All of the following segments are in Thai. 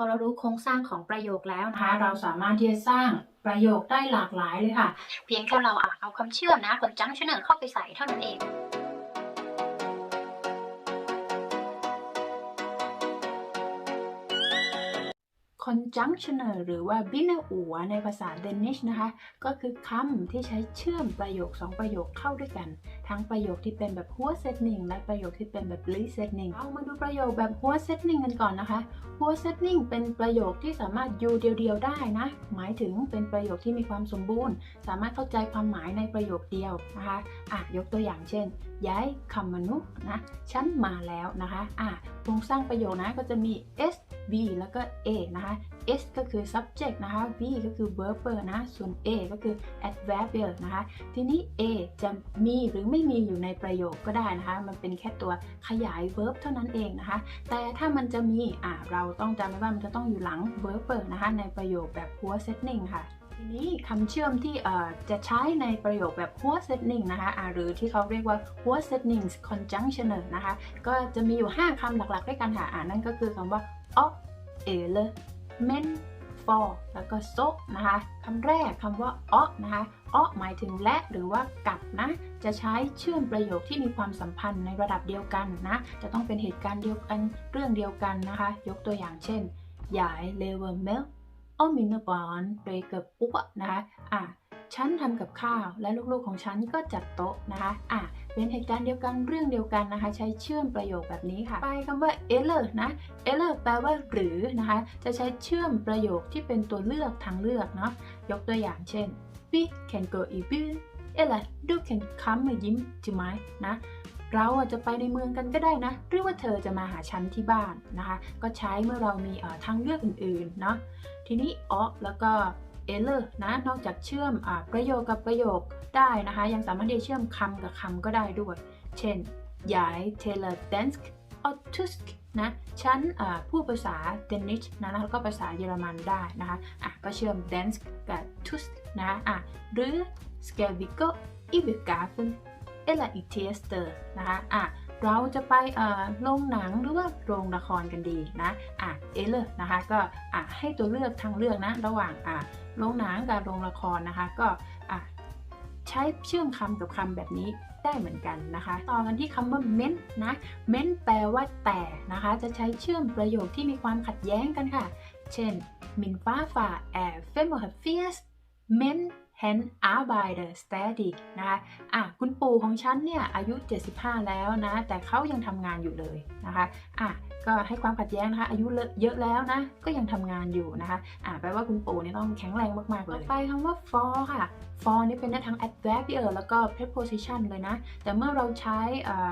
พอเรารู้โครงสร้างของประโยคแล้วนะคะเราสามารถที่จะสร้างประโยคได้หลากหลายเลยค่ะ เพียงแค่เราอะเอาคำเชื่อมนะ conjunctional เข้าไปใส่เท่านั้นเอง conjunctional หรือว่า binner อัวในภาษาเดนิชนะคะ ก็คือคำที่ใช้เชื่อมประโยค 2 ประโยคเข้าด้วยกัน ทั้งประโยคที่เป็นแบบหัว setning และประโยคที่เป็นแบบ lead setning เอามาดูประโยคแบบหัว setning กันก่อนนะคะหัว setning เป็นประโยคที่สามารถอยู่เดียวๆได้นะ หมายถึงเป็นประโยคที่มีความสมบูรณ์ สามารถเข้าใจความหมายในประโยคเดียวนะคะอะยกตัวอย่างเช่น ย้ายคำมนุษย์นะฉันมาแล้วนะคะอะโครงสร้างประโยคนะก็จะมี s v แล้วก็ a นะคะ s ก็คือ subject นะคะ v ก็คือ verb นะ ส่วน a ก็คือ adverbial นะคะ ทีนี้ a จะมีหรือไม่มีอยู่ในประโยคก็ได้นะคะ มันเป็นแค่ตัวขยาย verb เท่านั้นเองนะคะ แต่ถ้ามันจะมีอ่าเราต้องจำไว้ว่ามันจะต้องอยู่หลัง verb นะคะ ในประโยคแบบหัว setting ค่ะทีนี้คำเชื่อมที่จะใช้ในประโยคแบบหัว setting นะคะะหรือที่เขาเรียกว่าหัว setting conjunctional นะคะ ก็จะมีอยู่ 5คำหลักๆ ด้วยกันค่ะ นั่นก็คือคำว่า o ele men for แล้วก็ so นะคะคำแรกคำว่า o นะคะ o หมายถึงและหรือว่ากับนะ จะใช้เชื่อมประโยคที่มีความสัมพันธ์ในระดับเดียวกันนะ จะต้องเป็นเหตุการณ์เดียวกันเรื่องเดียวกันนะคะ ยกตัวอย่างเช่นยายเลเวอร์เมลอ้อมินบอนโดยเกิดปุ๊บนะคะอะ ฉันทำกับข้าว และลูกๆของฉันก็จัดโต๊ะนะคะอะเป็นเหตุการณ์เดียวกันเรื่องเดียวกันนะคะ ใช้เชื่อมประโยคแบบนี้ค่ะ ไปคำว่า eller นะ eller แปลว่าหรือนะคะ จะใช้เชื่อมประโยคที่เป็นตัวเลือกทางเลือกเนาะยกตัวอย่างเช่น we can go i b u eller du kan komme hjem til mig นะเราจะไปในเมืองกันก็ได้นะ หรือว่าเธอจะมาหาฉันที่บ้านนะคะ ก็ใช้เมื่อเรามีทางเลือกอื่นๆเนาะทีนี้อ๋อแล้วก็ เอเลอร์นะนอกจากเชื่อมอประโยคกับประโยคได้นะคะ ยังสามารถที่จะเชื่อมคำกับคำก็ได้ด้วย เช่นยายเทเลเดนส์ออทุสนะฉันพูดภาษาเดนิชนะแล้วก็ภาษาเยอรมันได้นะคะอะก็เชื่อม d a n s กับ t u s นะอะหรือ s k a v i g o i b e g a f e n eller i t e s t e r นะคะอะ เราจะไปโรงหนังหรือว่าโรงละครกันดีนะอะเอเลอร์นะคะก็อะให้ตัวเลือกทางเลือกนะระหว่างอะโรงหนังกับโรงละครนะคะก็อะใช้เชื่อมคำกับคำแบบนี้ได้เหมือนกันนะคะ ต่อกันที่คำว่าเม้นนะเม้นแปลว่าแต่นะคะ จะใช้เชื่อมประโยคที่มีความขัดแย้งกันค่ะ เช่นมินฟ้าฝ่าแอร์เฟมอร์เฟียสเม้น hen arbeider steady นะคะอะคุณปู่ของฉันเนี่ยอายุ 75 แล้วนะ แต่เขายังทำงานอยู่เลยนะคะอะก็ให้ความขัดแย้งนะคะ อายุเยอะแล้วนะ ก็ยังทำงานอยู่นะคะอะแปลว่าคุณปู่เนี่ยต้องแข็งแรงมาก ๆ เลยไปคำว่า for ค่ะ for นี่เป็นได้ทั้ง adverb แล้วก็ preposition เลยนะ แต่เมื่อเราใช้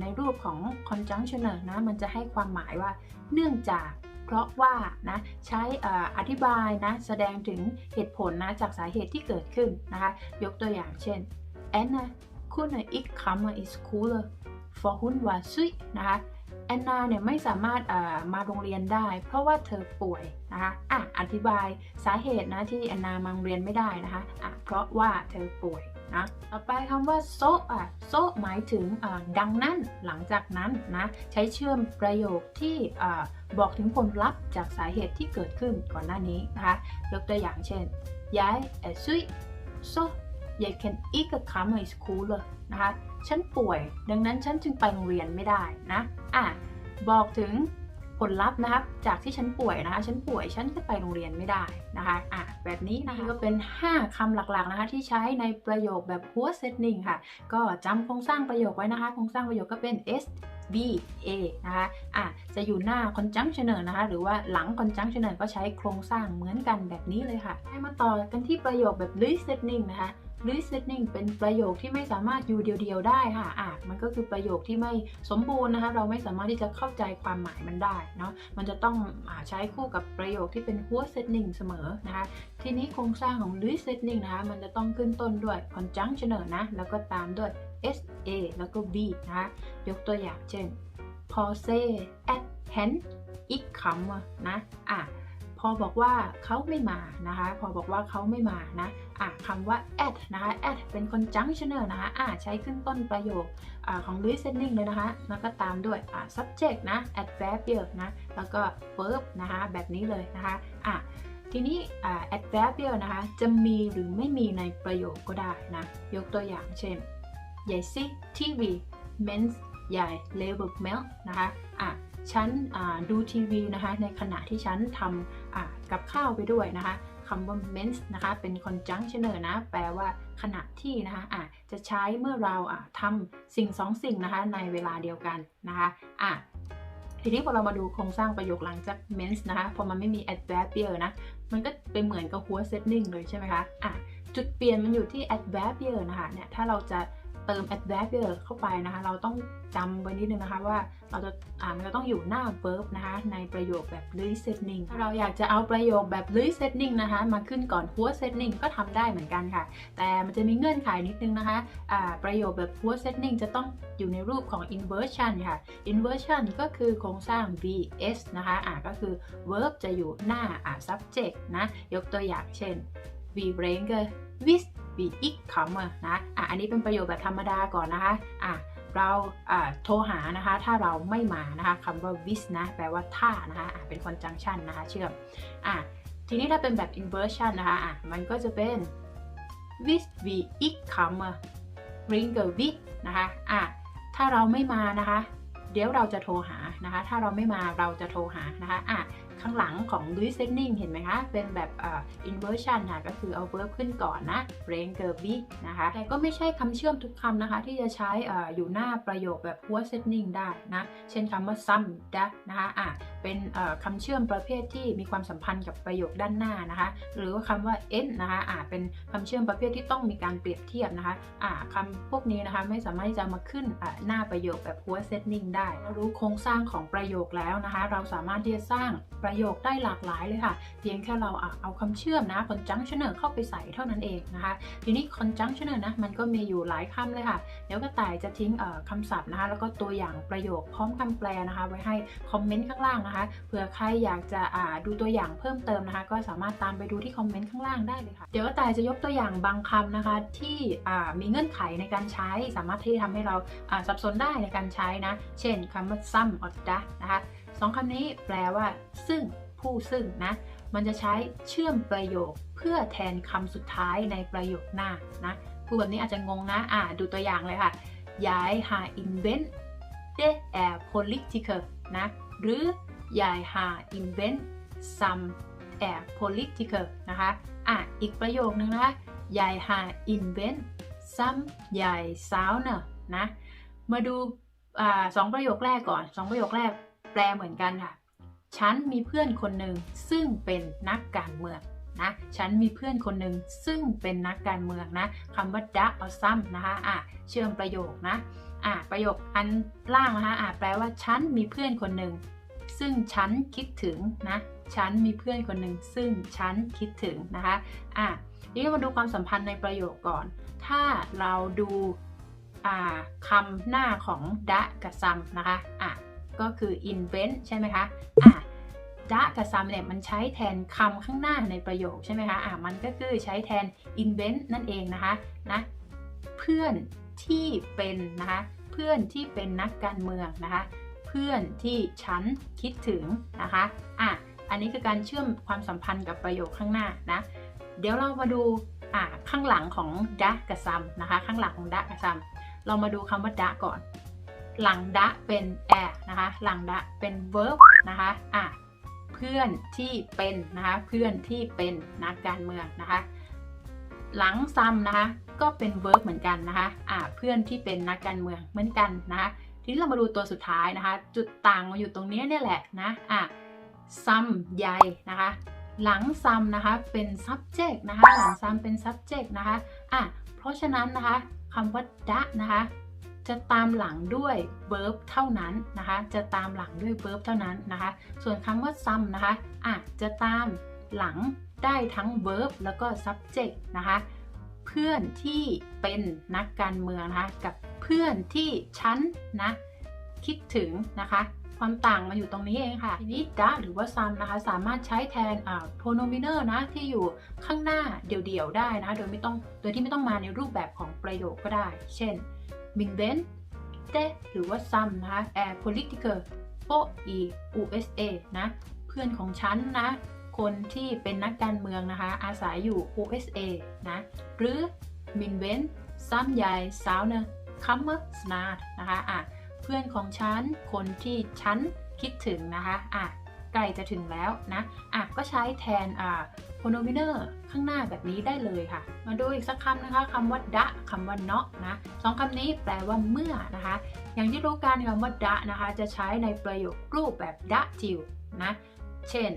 ในรูปของ conjunction นะ มันจะให้ความหมายว่าเนื่องจาก เพราะว่านะใช้อธิบายนะแสดงถึงเหตุผลนะจากสาเหตุที่เกิดขึ้นนะคะยกตัวอย่างเช่น Anna kunne ikke komme i skole for hun var syg นะคะแอนนาเนี่ยไม่สามารถมาโรงเรียนได้ เพราะว่าเธอป่วยนะคะอะอธิบายสาเหตุนะที่แอนนามาโรงเรียนไม่ได้นะคะอะเพราะว่าเธอป่วย นะต่อไปคำว่าโซอะโซหมายถึงดังนั้นหลังจากนั้นนะใช้เชื่อมประโยคที่บอกถึงผลลัพธ์จากสาเหตุที่เกิดขึ้นก่อนหน้านี้นะคะยกตัวอย่างเช่นยายเอซุยโซยาย can ikke komme i skole นะคะฉันป่วย ดังนั้นฉันจึงไปโรงเรียนไม่ได้นะอะบอกถึง ผลลัพธ์นะครับจากที่ฉันป่วยนะคะฉันป่วยฉันก็ไปโรงเรียนไม่ได้นะคะอะแบบนี้นะคะก็เป็น 5คำหลักๆนะคะที่ใช้ในประโยคแบบ w o r d setting ค่ะ ก็จำโครงสร้างประโยคไว้นะคะโครงสร้างประโยคก็เป็น S B A นะคะ อะ จะอยู่หน้า conjunctional นะคะ หรือว่าหลัง conjunctional ก็ใช้โครงสร้างเหมือนกันแบบนี้เลยค่ะ ให้มาต่อกันที่ประโยคแบบ list setting นะคะ listening เป็นประโยคที่ไม่สามารถอยู่เดียวๆได้ค่ะอะมันก็คือประโยคที่ไม่สมบูรณ์นะคะ เราไม่สามารถที่จะเข้าใจความหมายมันได้เนาะ มันจะต้องอใช้คู่กับประโยคที่เป็น w o r d setting เสมอนะคะ ทีนี้โครงสร้างของ listening นะคะ มันจะต้องขึ้นต้นด้วย conjunctional นะ แล้วก็ตามด้วย s a แล้วก็ v นะคะ ยกตัวอย่างเช่นพอเซ at hen อีกคำนะ อะ พอบอกว่าเขาไม่มานะคะ พอบอกว่าเขาไม่มานะอะคำว่า at นะคะ at เป็น conjunctioner นะคะอะใช้ขึ้นต้นประโยคอของ listening เลยนะคะ แล้วก็ตามด้วยอะ subject นะ adverbial นะ แล้วก็ verb นะคะ แบบนี้เลยนะคะอะทีนี้ adverbial นะคะ จะมีหรือไม่มีในประโยคก็ได้นะ ยกตัวอย่างเช่นใหญ่ซิทีวี mens ใหญ่ label milk นะคะอะ ฉันดูทีวีนะคะในขณะที่ฉันทำกับข้าวไปด้วยนะคะคำว่า mens นะคะเป็น conjunctioner นะ แปลว่าขณะที่นะคะะจะใช้เมื่อเราทำสิ่งสองสิ่งนะคะในเวลาเดียวกันนะคะะทีนี้พอเรามาดูโครงสร้างประโยคหลังจาก mens นะคะพอมันไม่มี adverbial นะ มันก็เป็นเหมือนกับหัว setting เลยใช่ไหมคะะจุดเปลี่ยนมันอยู่ที่ adverbial นะคะเนี่ยถ้าเราจะ เติม a d v e r b เข้าไปนะคะ เราต้องจำไว้นิดนึงนะคะว่าเราจะอ่ามันจะต้องอยู่หน้า verb นะคะ ในประโยคแบบ listening ถ้าเราอยากจะเอาประโยคแบบ listening นะคะ มาขึ้นก่อนหัว setting ก็ทำได้เหมือนกันค่ะ แต่มันจะมีเงื่อนไขนิดนึงนะคะอ่าประโยคแบบหัว setting จะต้องอยู่ในรูปของ inversion ค่ะ inversion ก็คือโครงสร้าง vs นะคะอ่าก็คือ verb จะอยู่หน้าอ่า subject นะ ยกตัวอย่างเช่น we ringer with we ik kommer นะอะอันนี้เป็นประโยคแบบธรรมดาก่อนนะคะอะเราโทรหานะคะ ถ้าเราไม่มานะคะคำว่า with นะ แปลว่าถ้านะคะะเป็น conjunction นะคะ เชื่อมอะทีนี้ถ้าเป็นแบบ inversion นะคะอะมันก็จะเป็น with we ik kommer ringer with นะคะอะถ้าเราไม่มานะคะ เดี๋ยวเราจะโทรหานะคะ ถ้าเราไม่มาเราจะโทรหานะคะอะ ข้างหลังของ listening เห็นไหมคะ เป็นแบบอ่อ inversion ค่ะ ก็คือเอา verb ขึ้นก่อนนะ rain g e r b y นะคะ แต่ก็ไม่ใช่คำเชื่อมทุกคำนะคะ ที่จะใช้อ่ออยู่หน้าประโยคแบบ w o r d setting ได้นะ เช่นคำว่า some da นะคะอะเป็นคำเชื่อมประเภทที่มีความสัมพันธ์กับประโยคด้านหน้านะคะ หรือว่าคำว่า end นะคะอะเป็นคำเชื่อมประเภทที่ต้องมีการเปรียบเทียบนะคะอะคำพวกนี้นะคะไม่สามารถจะมาขึ้นหน้าประโยคแบบ w o r d setting ได้ เรารู้โครงสร้างของประโยคแล้วนะคะ เราสามารถที่จะสร้างประประโยคได้หลากหลายเลยค่ะ เพียงแค่เราเอาคำเชื่อมนะ conjunctioner เข้าไปใส่เท่านั้นเองนะคะ ทีนี้ conjunctioner นะ มันก็มีอยู่หลายคำเลยค่ะ เดี๋ยวกระต่ายจะทิ้งคำศัพท์นะคะ แล้วก็ตัวอย่างประโยคพร้อมคำแปลนะคะ ไว้ให้คอมเมนต์ข้างล่างนะคะ เผื่อใครอยากจะดูตัวอย่างเพิ่มเติมนะคะ ก็สามารถตามไปดูที่คอมเมนต์ข้างล่างได้เลยค่ะ เดี๋ยวกระต่ายจะยกตัวอย่างบางคำนะคะ ที่มีเงื่อนไขในการใช้ สามารถที่จะทำให้เราสับสนได้ในการใช้นะ เช่นคำว่า some or da นะคะ สองคำนี้แปลว่า ซึ่งผู้ซึ่งนะ มันจะใช้เชื่อมประโยคเพื่อแทนคำสุดท้ายในประโยคหน้านะพูดแบบนี้อาจจะงงนะ อ่า ดูตัวอย่างเลยค่ะ ย้ายหา invent det är politiker นะ หรือย้ายหา invent some är politiker นะคะ อะ อีกประโยคนึงนะคะย้ายหา invent some ย้ายสาวเนอะนะ มาดูอ่าสองประโยคแรกก่อนสองประโยคแรก แปลเหมือนกันค่ะ ฉันมีเพื่อนคนหนึ่งซึ่งเป็นนักการเมืองนะฉันมีเพื่อนคนหนึ่งซึ่งเป็นนักการเมืองนะคำว่า da or some นะคะอะเชื่อมประโยคนะอะประโยคอันล่างนะคะอะแปลว่าฉันมีเพื่อนคนหนึ่งซึ่งฉันคิดถึงนะฉันมีเพื่อนคนหนึ่งซึ่งฉันคิดถึงนะคะอะทีนี้มาดูความสัมพันธ์ในประโยคก่อน ถ้าเราดูอ่าคำหน้าของ da กับ some นะคะอะ ก็คือ invent ใช่ไหมคะอะดะกับซัมเนี่ยมันใช้แทนคำข้างหน้าในประโยคใช่ไหมคะอะมันก็คือใช้แทน invent นั่นเองนะคะนะเพื่อนที่เป็นนะคะเพื่อนที่เป็นนักการเมืองนะคะเพื่อนที่ฉันคิดถึงนะคะอะอันนี้คือการเชื่อมความสัมพันธ์กับประโยคข้างหน้านะเดี๋ยวเรามาดูอะข้างหลังของดะกับซัมนะคะข้างหลังของดะกับซัมเรามาดูคำว่าดะก่อน หลังดะเป็น air นะคะ หลังดะเป็น verb นะคะอะเพื่อนที่เป็นนะคะ เพื่อนที่เป็นนักการเมืองนะคะ หลังซัมนะคะ ก็เป็น verb เหมือนกันนะคะอ่าเพื่อนที่เป็นนักการเมืองเหมือนกันนะคะทีนี้เรามาดูตัวสุดท้ายนะคะ จุดต่างมาอยู่ตรงนี้เนี่ยแหละนะอะซัมใหญ่นะคะ หลังซัมนะคะเป็น subject นะคะ หลังซัมเป็น subject นะคะอะเพราะฉะนั้นนะคะคำว่าดะนะคะ จะตามหลังด้วย verb เท่านั้นนะคะ จะตามหลังด้วย verb เท่านั้นนะคะ ส่วนคำว่า some นะคะอะจะตามหลังได้ทั้ง verb แล้วก็ subject นะคะ เพื่อนที่เป็นนักการเมืองนะคะ กับเพื่อนที่ฉันนะคิดถึงนะคะ ความต่างมาอยู่ตรงนี้เองค่ะทีนี้ da หรือว่า some นะคะ สามารถใช้แทนอ่า pronominal นะ ที่อยู่ข้างหน้าเดี่ยวๆได้นะคะโดยไม่ต้องโดยที่ไม่ต้องมาในรูปแบบของประโยคก็ได้ เช่น min ven de หรือว่า some นะคะ air politiker po i USA นะ เพื่อนของฉันนะ คนที่เป็นนักการเมืองนะคะ อาศัยอยู่ USA นะ หรือ min ven some ใหญ่ s a u n e kommer snart นะคะ อะ เพื่อนของฉัน คนที่ฉันคิดถึงนะคะ อะ กล้จะถึงแล้วนะอะก็ใช้แทนอ่า pronominal ข้างหน้าแบบนี้ได้เลยค่ะ มาดูอีกสักคำนะคะคำว่าดะคำว่าเนาะนะสองคำนี้แปลว่าเมื่อนะคะ อย่างที่รู้กันคำว่าดะนะคะ จะใช้ในประโยครูปแบบดะจิวนะเช่น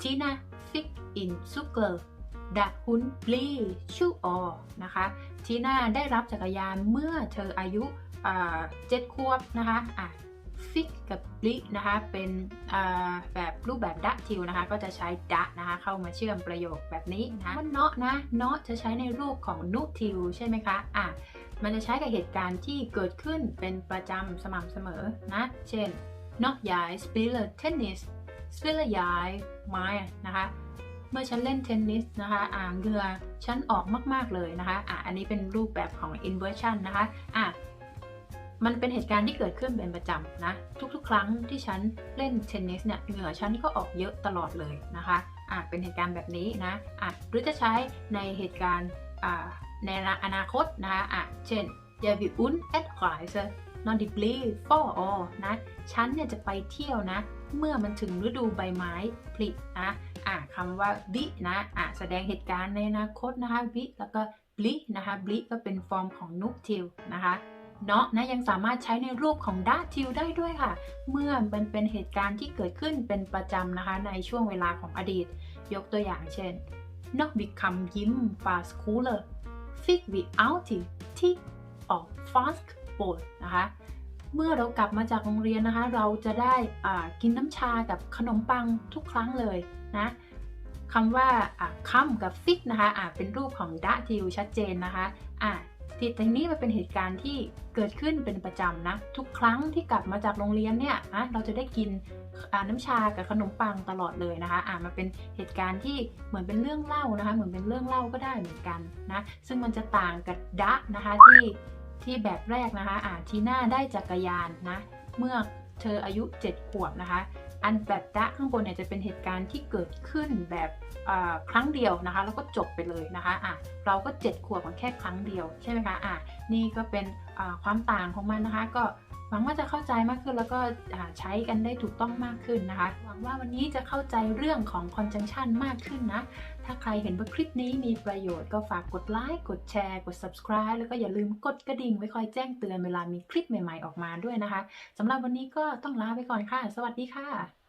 Tina fick in Zucker ดะหุนบลีชูออนะคะทีน่าได้รับจักรยานเมื่อเธออายุเจ็ดขวบนะคะอะ ฟิกกับบลินะคะ เป็นแบบรูปแบบดะทิวนะคะ ก็จะใช้ดะนะคะ เข้ามาเชื่อมประโยคแบบนี้นะว่าเนาะนะเนาะจะใช้ในรูปของนุทิวใช่ไหมคะอะมันจะใช้กับเหตุการณ์ที่เกิดขึ้นเป็นประจำสม่ำเสมอนะ เช่นเนาะยายสปิเลอร์เทนนิสสปิเลอร์ยายไม้นะคะเมื่อฉันเล่นเทนนิสนะคะอ่าเหงื่อฉันออกมาก ๆ เลยนะคะอะอันนี้เป็นรูปแบบของ inversion นะคะอะ มันเป็นเหตุการณ์ที่เกิดขึ้นเป็นประจำนะ ทุกๆ ครั้งที่ฉันเล่นเทนนิสเนี่ยเหงื่อฉันก็ออกเยอะตลอดเลยนะคะอะเป็นเหตุการณ์แบบนี้นะอะหรือจะใช้ในเหตุการณ์อ่าในอนาคตนะคะอะเช่น Jeg vil ud at rejse når det bliver forår นะฉันเนี่ยจะไปเที่ยวนะ เมื่อมันถึงฤดูใบไม้ผลินะอะคำว่าวินะอะแสดงเหตุการณ์ในอนาคตนะคะวิแล้วก็บลินะคะบลิก็เป็นฟอร์มของนุกทิวนะคะ เนาะนะยังสามารถใช้ในรูปของดาทิวได้ด้วยค่ะ เมื่อมันเป็นเหตุการณ์ที่เกิดขึ้นเป็นประจำนะคะในช่วงเวลาของอดีต ยกตัวอย่างเช่นนอกวิคำยิ้มฟาสคูเลอร์ฟิกวิอัลติที่ออกฟาสโบนะคะเมื่อเรากลับมาจากโรงเรียนนะคะ เราจะได้อ่ากินน้ำชากับขนมปังทุกครั้งเลยนะคำว่าคัมกับฟิกนะคะอ่าเป็นรูปของดะทิวชัดเจนนะคะ อ่าทีแต่นี้มันเป็นเหตุการณ์ที่เกิดขึ้นเป็นประจำนะ ทุกครั้งที่กลับมาจากโรงเรียนเนี่ยนะเราจะได้กินน้ำชากับขนมปังตลอดเลยนะคะอ่ามันเป็นเหตุการณ์ที่เหมือนเป็นเรื่องเล่านะคะ เหมือนเป็นเรื่องเล่าก็ได้เหมือนกันนะซึ่งมันจะต่างกับดะนะคะที่ที่แบบแรกนะคะอ่าทีน่าได้จักรยานนะเมื่อเธออายุ 7 ขวบนะคะ อันแบบดะข้างบนเนี่ยจะเป็นเหตุการณ์ที่เกิดขึ้นแบบอ่าครั้งเดียวนะคะ แล้วก็จบไปเลยนะคะอะเราก็ 7 ขวบมันแค่ครั้งเดียวใช่ไหมคะอะ นี่ก็เป็นความต่างของมันนะคะ ก็หวังว่าจะเข้าใจมากขึ้นแล้วก็ใช้กันได้ถูกต้องมากขึ้นนะคะ หวังว่าวันนี้จะเข้าใจเรื่องของ conjunction มากขึ้นนะ ถ้าใครเห็นว่าคลิปนี้มีประโยชน์ก็ฝากกดไลค์ กดแชร์ กด subscribe แล้วก็อย่าลืมกดกระดิ่งไว้คอยแจ้งเตือนเวลามีคลิปใหม่ๆออกมาด้วยนะคะสำหรับวันนี้ก็ต้องลาไปก่อนค่ะ สวัสดีค่ะ